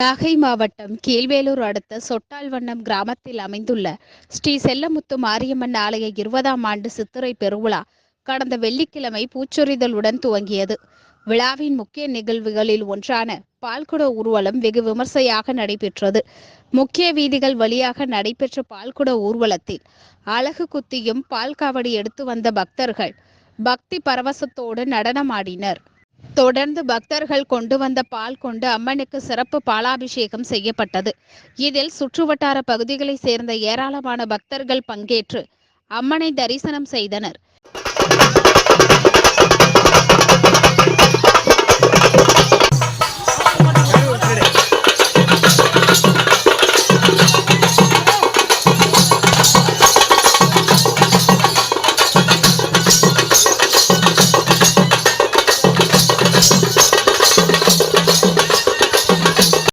நாகை மாவட்டம் கீழ்வேலூர் அடுத்த சொட்டால்வண்ணம் கிராமத்தில் அமைந்துள்ள ஸ்ரீ செல்லமுத்து மாரியம்மன் ஆலய இருபதாம் ஆண்டு சித்திரை பெருவிழா கடந்த வெள்ளிக்கிழமை பூச்சொரிதலுடன் துவங்கியது. விழாவின் முக்கிய நிகழ்வுகளில் ஒன்றான பால்குட ஊர்வலம் வெகு விமர்சையாக நடைபெற்றது. முக்கிய வீதிகள் வழியாக நடைபெற்ற பால்குட ஊர்வலத்தில் அழகு குத்தியும் பால் காவடி எடுத்து வந்த பக்தர்கள் பக்தி பரவசத்தோடு நடனமாடினர். தொடர்ந்து பக்தர்கள் கொண்டு வந்த பால் கொண்டு அம்மனுக்கு சிறப்பு பாலாபிஷேகம் செய்யப்பட்டது. இதில் சுற்றுவட்டார பகுதிகளைச் சேர்ந்த ஏராளமான பக்தர்கள் பங்கேற்று அம்மனை தரிசனம் செய்தனர்.